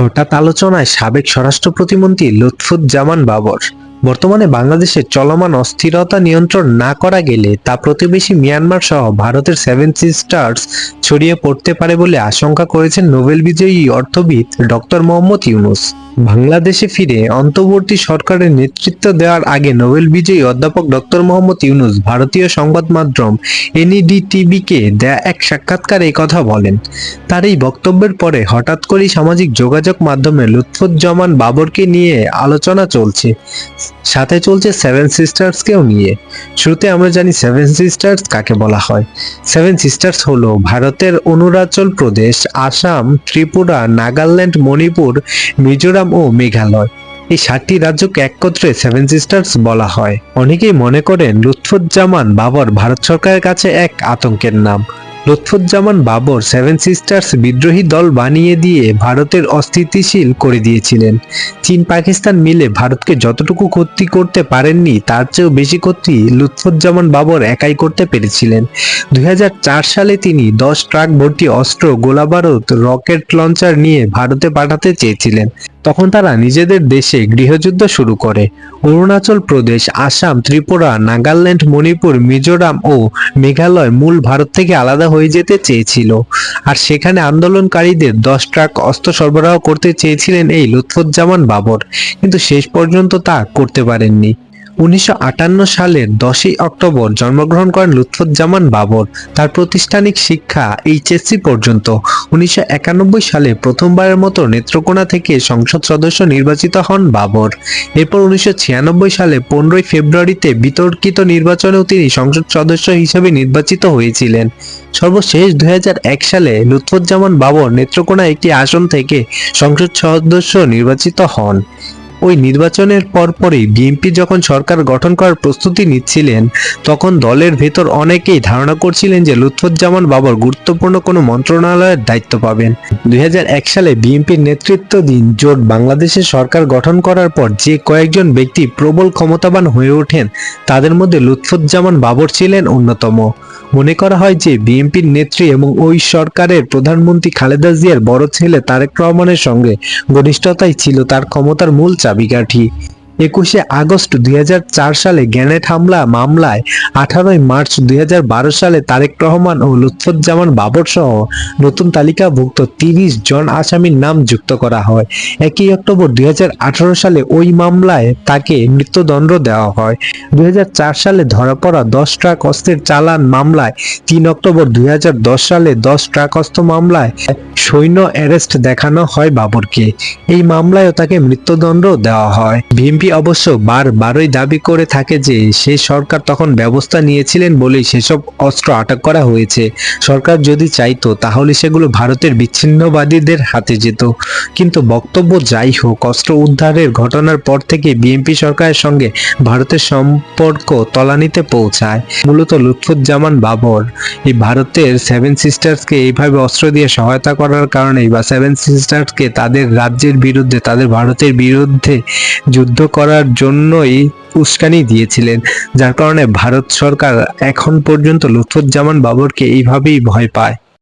হঠাৎ আলোচনায় সাবেক স্বরাষ্ট্র প্রতিমন্ত্রী লুৎফুজ্জামান বাবর। বর্তমানে বাংলাদেশে চলমান অস্থিরতা নিয়ন্ত্রণ না করা গেলে তা প্রতিবেশী মিয়ানমার সহ ভারতের সেভেন সিস্টার্স ছড়িয়ে পড়তে পারে বলে আশঙ্কা করেছেন নোবেল বিজয়ী অর্থবিদ ডক্টর মোহাম্মদ ইউনুস। বাংলাদেশে ফিরে অন্তর্বর্তী সরকারের নেতৃত্ব দেওয়ার আগে নোবেল বিজয়ী অধ্যাপক ডক্টর মোহাম্মদ ইউনুস ভারতীয় সংবাদ মাধ্যম এনইডি এনইডিটিভিকে দেয়া এক সাক্ষাৎকারে এই কথা বলেন। তার এই বক্তব্যের পরে হঠাৎ করেই সামাজিক যোগাযোগ মাধ্যমে লুৎফুজ্জামান বাবরকে নিয়ে আলোচনা চলছে। সাথে চলছে সেভেন সিস্টার্সকেও নিয়ে। শুরুতে আমরা জানি সেভেন সিস্টার্স কাকে বলা হয়। সেভেন সিস্টার্স হলো ভারতের অরুণাচল প্রদেশ, আসাম, ত্রিপুরা, নাগাল্যান্ড, মণিপুর, মিজোরাম ও মেঘালয়। এই সাতটি রাজ্যকে একত্রে সেভেন সিস্টার্স বলা হয়। অনেকেই মনে করেন লুৎফুজ্জামান বাবর ভারত সরকারের কাছে এক আতঙ্কের নাম। লুৎফুজ্জামান বাবর সেভেন সিস্টার্স বিদ্রোহী দল বানিয়ে দিয়ে ভারতের অস্থিতিশীল করে দিয়েছিলেন। চীন পাকিস্তান মিলে ভারতকে যতটুকু ক্ষতি করতে পারেননি, তার চেয়েও বেশি ক্ষতি লুৎফুজ্জামান বাবর একাই করতে পেরেছিলেন। দুই হাজার চার সালে তিনি দশ ট্রাক ভর্তি অস্ত্র গোলাবারুদ রকেট লঞ্চার নিয়ে ভারতে পাঠাতে চেয়েছিলেন। তখন তারা নিজেদের দেশে গৃহযুদ্ধ শুরু করে। অরুণাচল প্রদেশ, আসাম, ত্রিপুরা, নাগাল্যান্ড, মণিপুর, মিজোরাম ও মেঘালয় মূল ভারত থেকে আলাদা হয়ে যেতে চেয়েছিল। আর সেখানে আন্দোলনকারীদের দশ ট্রাক অস্ত্র সরবরাহ করতে চেয়েছিলেন এই লুৎফুজ্জামান বাবর। কিন্তু শেষ পর্যন্ত তা করতে পারেননি। উনিশশো আটান্ন সালের দশই অক্টোবর জন্মগ্রহণ করেন লুৎফুজ্জামান বাবর। তার প্রাতিষ্ঠানিক শিক্ষা এইচএসসি পর্যন্ত। উনিশশো একানব্বই সালে প্রথমবারের মতো নেত্রকোনা থেকে সংসদ সদস্য নির্বাচিত হন বাবর। এরপর উনিশশো ছিয়ানব্বই সালে পনেরোই ফেব্রুয়ারিতে বিতর্কিত নির্বাচনেও তিনি সংসদ সদস্য হিসেবে নির্বাচিত হয়েছিলেন। সর্বশেষ দুই হাজার এক সালে লুৎফুজ্জামান বাবর নেত্রকোনা একটি আসন থেকে সংসদ সদস্য নির্বাচিত হন। ওই নির্বাচনের পরপরই বিএনপি যখন সরকার গঠন করার প্রস্তুতি নিচ্ছিলেন, তখন দলের ভেতর অনেকেই ধারণা করছিলেন যে লুৎফুজ্জামান বাবর গুরুত্বপূর্ণ কোনো মন্ত্রণালয়ের দায়িত্ব পাবেন। দুই সালে বিএনপির নেতৃত্বাধীন জোট বাংলাদেশের সরকার গঠন করার পর যে কয়েকজন ব্যক্তি প্রবল ক্ষমতাবান হয়ে ওঠেন, তাদের মধ্যে লুৎফুজ্জামান বাবর ছিলেন অন্যতম। মনে করা হয় যে বিএনপির নেত্রী এবং ওই সরকারের প্রধানমন্ত্রী খালেদা জিয়ার বড় ছেলে তারেক রহমানের সঙ্গে ঘনিষ্ঠতাই ছিল তার ক্ষমতার মূল চাবিকাঠি একুশে আগস্ট দুই হাজার চার সালে গ্যানেট হামলা মামলায় আঠারোই মার্চ দুই সালে তারেক রহমান ও লুৎফুজ্জামান বাবর সহ নতুন তালিকাভুক্ত তিরিশ জন আসামির নাম যুক্ত করা হয়। একই অক্টোবর দুই সালে ওই মামলায় তাকে মৃত্যুদণ্ড দেওয়া হয়। দুই হাজার চার সালে ধরা পড়া দশ ট্রাক অস্ত্রের চালান মামলায় তিন অক্টোবর দুই হাজার দশ সালে দশ ট্রাক অস্ত্র মামলায় সৈন্য অ্যারেস্ট দেখানো হয় বাবরকে। এই মামলায়ও তাকে মৃত্যুদণ্ড দেওয়া হয়। বিএনপি অবশ্য বারবারই দাবি করে থাকে যে সেই সরকার তখন ব্যবস্থা নিয়েছিলেন বলেই সেসব অস্ত্র আটক করা হয়েছে। সরকার যদি চাইতো, তাহলে সেগুলো ভারতের বিচ্ছিন্নবাদীদের হাতে যেত। কিন্তু বক্তব্য যাই হোক, অস্ত্র উদ্ধারের ঘটনার পর থেকে বিএনপি সরকারের সঙ্গে ভারতের সম্পর্ক তলানিতে পৌঁছায়। মূলত লুৎফুজ্জামান বাবর, এই ভারতের সেভেন সিস্টার্সকে এইভাবে অস্ত্র দিয়ে সহায়তা করার কারণেই বা সেভেন সিস্টার্সকে তাদের রাজ্যের বিরুদ্ধে, তাদের ভারতের বিরুদ্ধে যুদ্ধ করার জন্যই উস্কানি দিয়েছিলেন, যার কারণে ভারত সরকার এখন পর্যন্ত লুৎফুজ্জামান বাবরকে এইভাবেই ভয় পায়।